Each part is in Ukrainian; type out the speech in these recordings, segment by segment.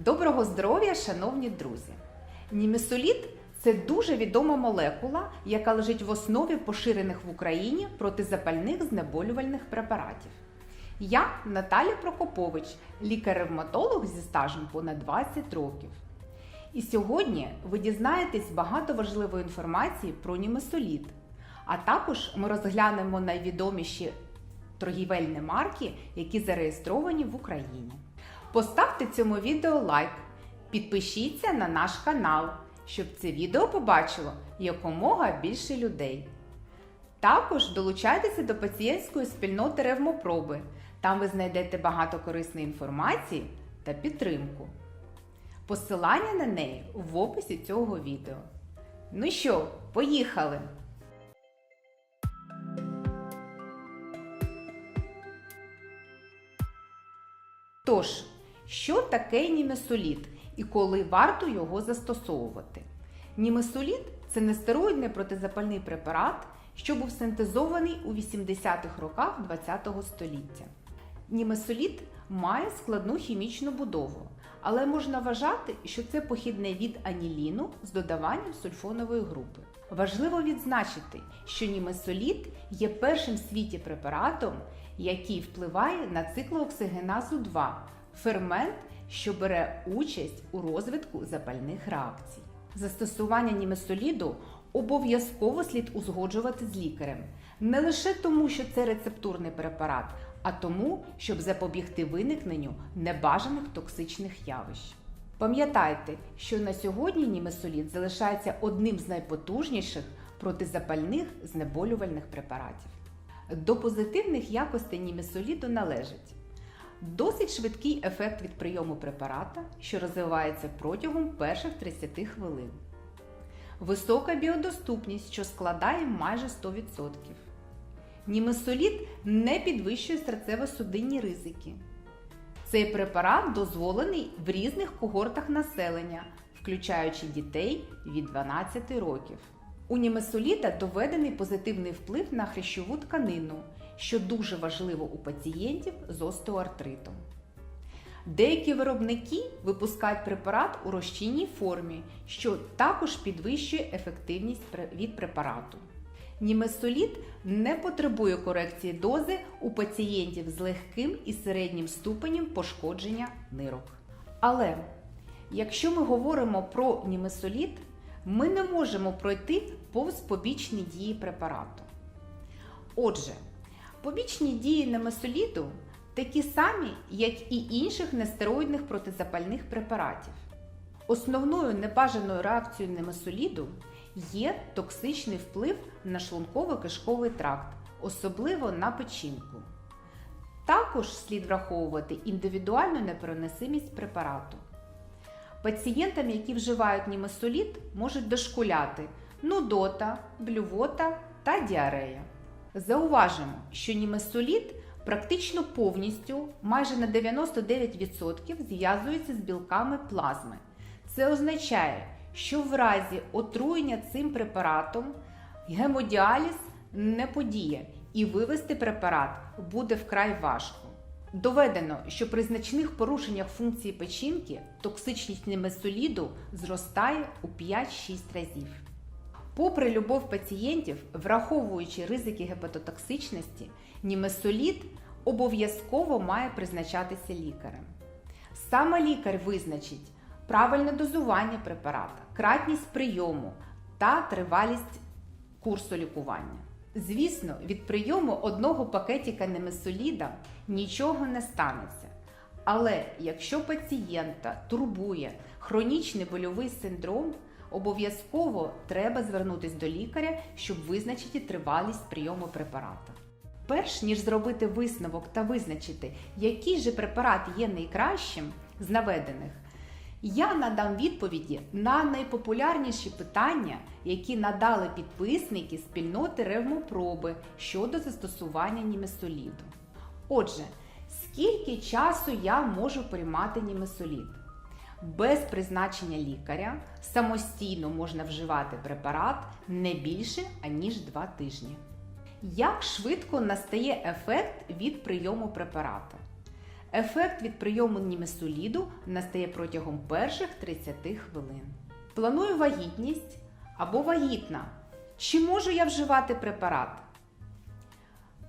Доброго здоров'я, шановні друзі! Німесоліт це дуже відома молекула, яка лежить в основі поширених в Україні протизапальних знеболювальних препаратів. Я Наталя Прокопович, лікар-ревматолог зі стажем понад 20 років. І сьогодні ви дізнаєтесь багато важливої інформації про німесоліт, а також ми розглянемо найвідоміші торгівельні марки, які зареєстровані в Україні. Поставте цьому відео лайк, підпишіться на наш канал, щоб це відео побачило якомога більше людей. Також долучайтеся до пацієнтської спільноти Ревмопроби. Там ви знайдете багато корисної інформації та підтримку. Посилання на неї в описі цього відео. Ну що, поїхали! Тож, що таке німесоліт і коли варто його застосовувати? Німесоліт це нестероїдний протизапальний препарат, що був синтезований у 80-х роках ХХ століття. Німесоліт має складну хімічну будову, але можна вважати, що це похідне від аніліну з додаванням сульфонової групи. Важливо відзначити, що німесоліт є першим в світі препаратом, який впливає на циклооксигеназу 2 фермент, що бере участь у розвитку запальних реакцій. Застосування німесоліду обов'язково слід узгоджувати з лікарем, не лише тому, що це рецептурний препарат, а тому, щоб запобігти виникненню небажаних токсичних явищ. Пам'ятайте, що на сьогодні німесолід залишається одним з найпотужніших протизапальних знеболювальних препаратів. До позитивних якостей німесоліду належить досить швидкий ефект від прийому препарата, що розвивається протягом перших 30 хвилин, висока біодоступність, що складає майже 100%. Німесолід не підвищує серцево-судинні ризики. Цей препарат дозволений в різних когортах населення, включаючи дітей від 12 років. У німесоліта доведений позитивний вплив на хрящову тканину, що дуже важливо у пацієнтів з остеоартритом. Деякі виробники випускають препарат у розчинній формі, що також підвищує ефективність від препарату. Німесоліт не потребує корекції дози у пацієнтів з легким і середнім ступенем пошкодження нирок. Але якщо ми говоримо про німесоліт, ми не можемо пройти повз побічні дії препарату. Отже, побічні дії немесоліту такі самі, як і інших нестероїдних протизапальних препаратів. Основною небажаною реакцією немесоліду є токсичний вплив на шлунково-кишковий тракт, особливо на печінку. Також слід враховувати індивідуальну непереносимість препарату. Пацієнтам, які вживають німесоліт, можуть дошкуляти нудота, блювота та діарея. Зауважимо, що німесоліт практично повністю, майже на 99% зв'язується з білками плазми. Це означає, що в разі отруєння цим препаратом гемодіаліз не подіє і вивести препарат буде вкрай важко. Доведено, що при значних порушеннях функції печінки токсичність немесоліду зростає у 5-6 разів. Попри любов пацієнтів, враховуючи ризики гепатотоксичності, німесолід обов'язково має призначатися лікарем. Саме лікар визначить правильне дозування препарата, кратність прийому та тривалість курсу лікування. Звісно, від прийому одного пакетика немесоліда нічого не станеться. Але якщо пацієнта турбує хронічний больовий синдром, обов'язково треба звернутися до лікаря, щоб визначити тривалість прийому препарата. Перш ніж зробити висновок та визначити, який же препарат є найкращим з наведених, я надам відповіді на найпопулярніші питання, які надали підписники спільноти ревмопроби щодо застосування німесоліду. Отже, скільки часу я можу приймати німесолід? Без призначення лікаря самостійно можна вживати препарат не більше аніж 2 тижні. Як швидко настає ефект від прийому препарату? Ефект від прийому німесоліду настає протягом перших 30 хвилин. Планую вагітність або вагітна. Чи можу я вживати препарат?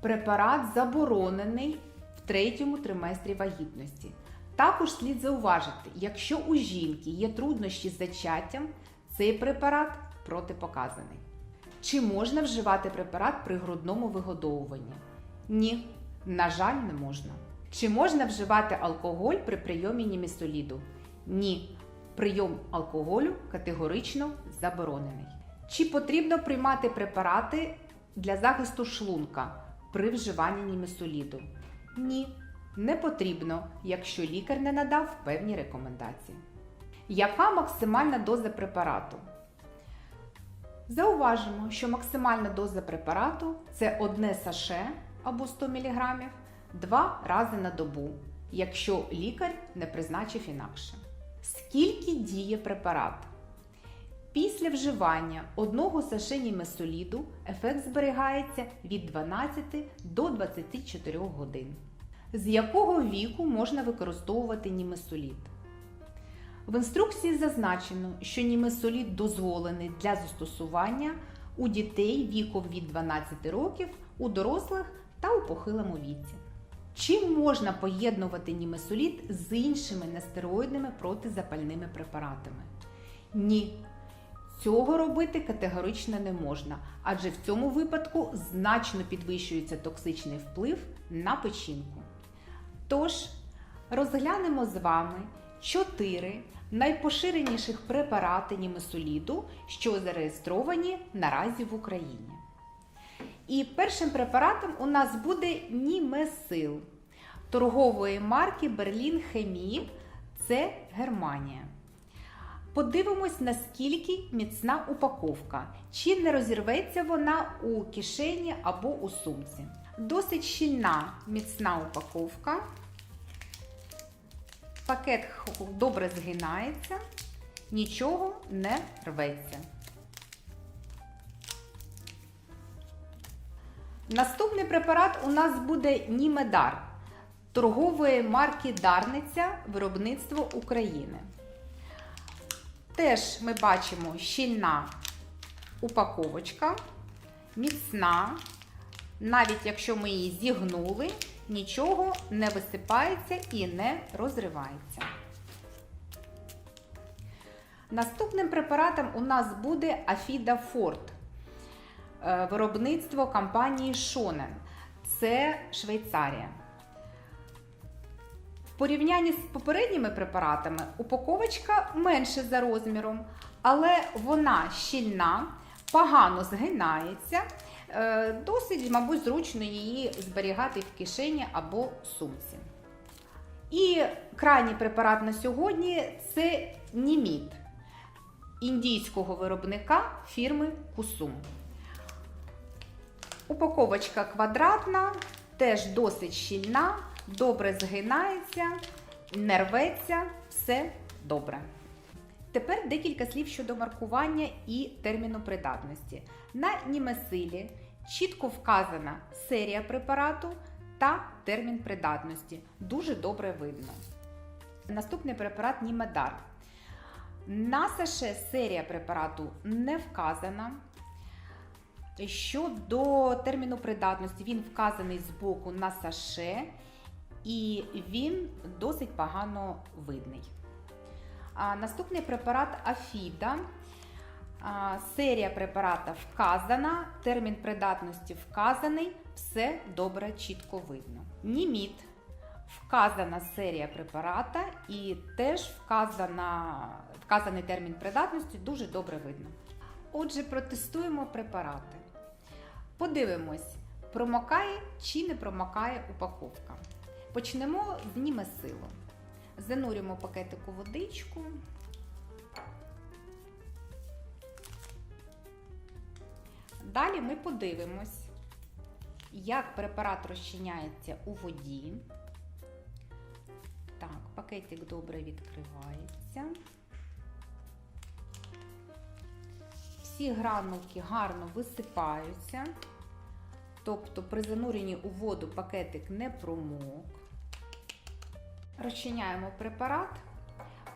Препарат заборонений в третьому триместрі вагітності. Також слід зауважити, якщо у жінки є труднощі з зачаттям, цей препарат протипоказаний. Чи можна вживати препарат при грудному вигодовуванні? Ні, на жаль, не можна. Чи можна вживати алкоголь при прийомі німесоліду? Ні. Прийом алкоголю категорично заборонений. Чи потрібно приймати препарати для захисту шлунка при вживанні німесоліду? Ні, не потрібно, якщо лікар не надав певні рекомендації. Яка максимальна доза препарату? Зауважимо, що максимальна доза препарату це одне саше або 100 мг два рази на добу, якщо лікар не призначив інакше. Скільки діє препарат? Після вживання одного саше німесоліду ефект зберігається від 12 до 24 годин. З якого віку можна використовувати німесолід? В інструкції зазначено, що німесолід дозволений для застосування у дітей віком від 12 років, у дорослих та у похилому віці. Чим можна поєднувати німесолід з іншими нестероїдними протизапальними препаратами? Ні. Цього робити категорично не можна, адже в цьому випадку значно підвищується токсичний вплив на печінку. Тож, розглянемо з вами чотири найпоширеніших препарати німесоліду, що зареєстровані наразі в Україні. І першим препаратом у нас буде Німесил торгової марки Берлін Хемії. Це Германія. Подивимось, наскільки міцна упаковка, чи не розірветься вона у кишені або у сумці. Досить щільна міцна упаковка. Пакет добре згинається, нічого не рветься. Наступний препарат у нас буде Німедар торгової марки Дарниця виробництво України. Теж ми бачимо щільна упаковочка, міцна. Навіть якщо ми її зігнули, нічого не висипається і не розривається. Наступним препаратом у нас буде Афіда Форт. Е, Виробництво компанії Шонен. Це Швейцарія. В порівнянні з попередніми препаратами упаковочка менше за розміром, але вона щільна, погано згинається. Е, Досить, мабуть, зручно її зберігати в кишені або сумці. І крайній препарат на сьогодні це Німіт індійського виробника фірми Кусум. Упаковочка квадратна, теж досить щільна, добре згинається, не рветься, все добре. Тепер декілька слів щодо маркування і терміну придатності. На німесилі чітко вказана серія препарату та термін придатності. Дуже добре видно. Наступний препарат Німедар. На саше серія препарату не вказана. Щодо терміну придатності, він вказаний збоку на саше, і він досить погано видний. А, Наступний препарат Афіда. Серія препарата вказана, термін придатності вказаний, все добре, чітко видно. Німіт вказана серія препарата і теж вказана, вказаний термін придатності дуже добре видно. Отже, протестуємо препарати. Подивимось, промокає чи не промокає упаковка. Почнемо з німесилу. Занурюємо пакетику водичку. Далі ми подивимось, як препарат розчиняється у воді. Так, пакетик добре відкривається. Всі гранулки гарно висипаються, тобто при зануренні у воду пакетик не промок. Розчиняємо препарат.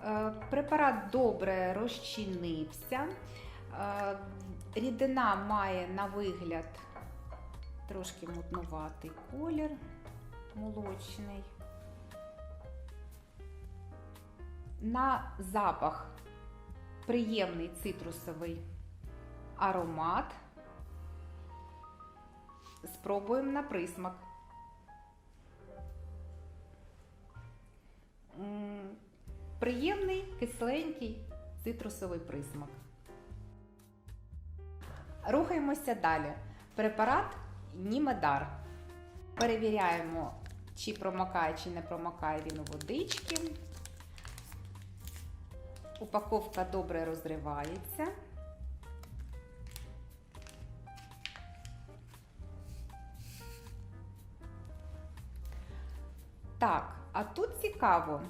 Е, Препарат добре розчинився. Рідина має на вигляд трошки мутнуватий колір молочний. На запах приємний цитрусовий аромат. Спробуємо на присмак. Приємний, кисленький цитрусовий присмак. Рухаємося далі. Препарат Німедар. Перевіряємо, чи промокає, чи не промокає він у водички. Упаковка добре розривається. Так, а тут цікаво.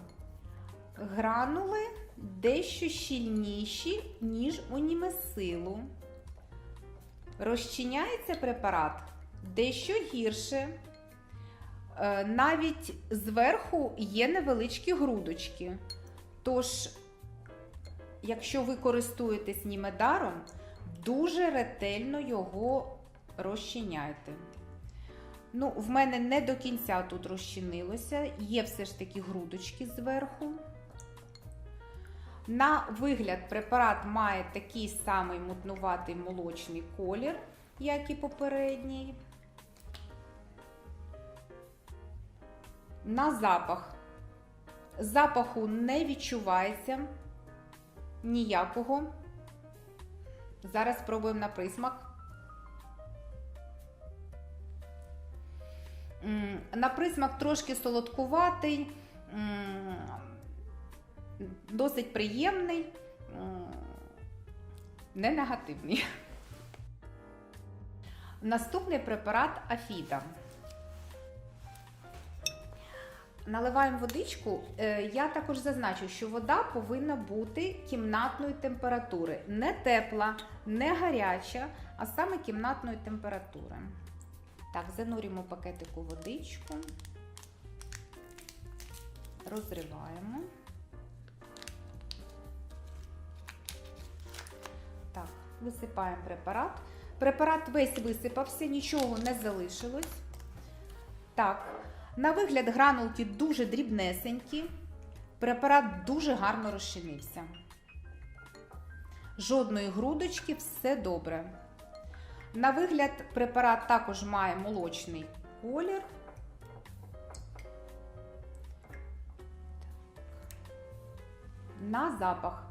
Гранули дещо щільніші, ніж у німесилу. Розчиняється препарат дещо гірше. Е, Навіть зверху є невеличкі грудочки. Тож, якщо ви користуєтесь німедаром, дуже ретельно його розчиняйте. Ну, в мене не до кінця тут розчинилося, є все ж таки грудочки зверху. На вигляд препарат має такий самий мутнуватий молочний колір, як і попередній. На запах. Запаху не відчувається ніякого. Зараз спробуємо на присмак. На присмак трошки солодкуватий, досить приємний, не негативний. Наступний препарат Афіда. Наливаємо водичку. Е, Я також зазначу, що вода повинна бути кімнатної температури. Не тепла, не гаряча, а саме кімнатної температури. Так, занурюємо пакетику водичку, розриваємо. Висипаємо препарат. Препарат весь висипався, нічого не залишилось. Так, на вигляд гранулки дуже дрібнесенькі. Препарат дуже гарно розчинився. Жодної грудочки, все добре. На вигляд, препарат також має молочний колір. На запах.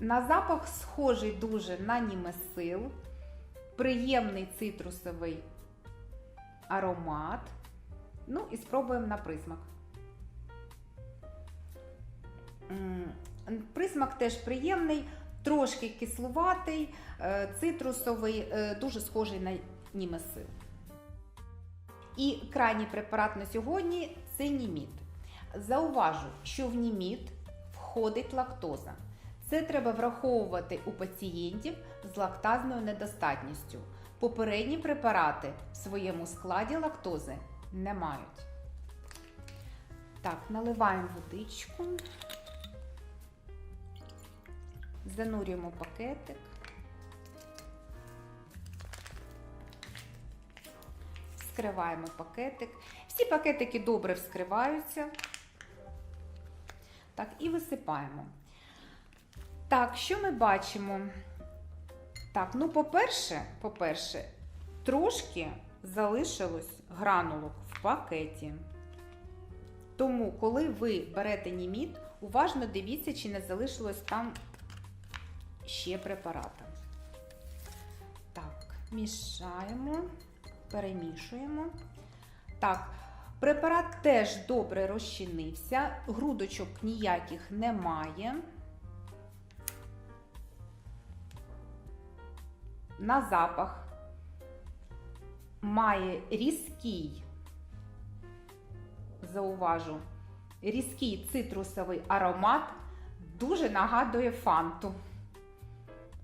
На запах схожий дуже на німесил, приємний цитрусовий аромат. Ну і спробуємо на присмак. Присмак теж приємний, трошки кислуватий, е, цитрусовий, е, дуже схожий на німесил. І крайній препарат на сьогодні це німіт. Зауважу, що в німіт входить лактоза. Це треба враховувати у пацієнтів з лактазною недостатністю. Попередні препарати в своєму складі лактози не мають. Так, наливаємо водичку. Занурюємо пакетик. Вскриваємо пакетик. Всі пакетики добре вскриваються. Так, і висипаємо. Так, що ми бачимо? Так, ну, по-перше, по-перше, трошки залишилось гранулок в пакеті. Тому, коли ви берете німіт, уважно дивіться, чи не залишилось там ще препарата. Так, мішаємо, перемішуємо. Так, препарат теж добре розчинився, грудочок ніяких немає. На запах має різкий, зауважу, різкий цитрусовий аромат, дуже нагадує фанту.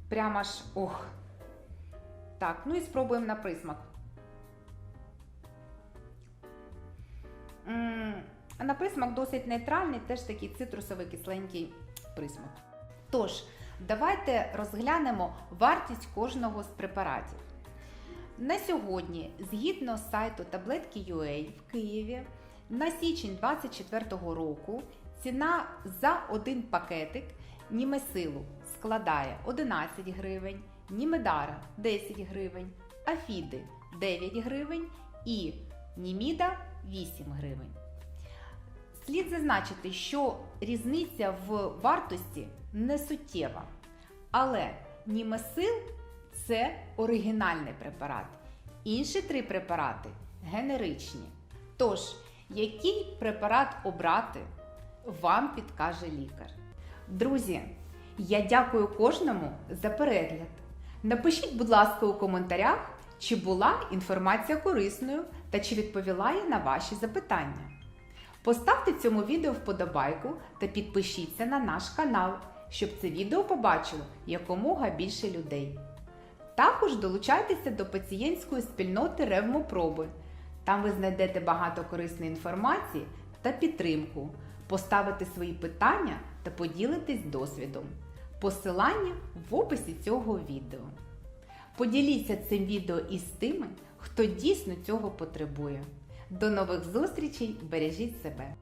Прямо аж ох. Так, ну і спробуємо на присмак. На присмак досить нейтральний, теж такий цитрусовий кисленький присмак. Тож, давайте розглянемо вартість кожного з препаратів. На сьогодні, згідно з сайту таблетки.ua в Києві, на січень 2024 року ціна за один пакетик Німесилу складає 11 гривень, Німедара 10 гривень, Афіди 9 гривень і Німіда 8 гривень. Слід зазначити, що різниця в вартості не суттєва, але Німесил це оригінальний препарат. Інші три препарати генеричні. Тож, який препарат обрати, вам підкаже лікар. Друзі, я дякую кожному за перегляд. Напишіть, будь ласка, у коментарях, чи була інформація корисною та чи відповіла я на ваші запитання. Поставте цьому відео вподобайку та підпишіться на наш канал, щоб це відео побачило якомога більше людей. Також долучайтеся до пацієнтської спільноти Ревмопроби. Там ви знайдете багато корисної інформації та підтримку, поставите свої питання та поділитесь досвідом. Посилання в описі цього відео. Поділіться цим відео із тими, хто дійсно цього потребує. До нових зустрічей! Бережіть себе!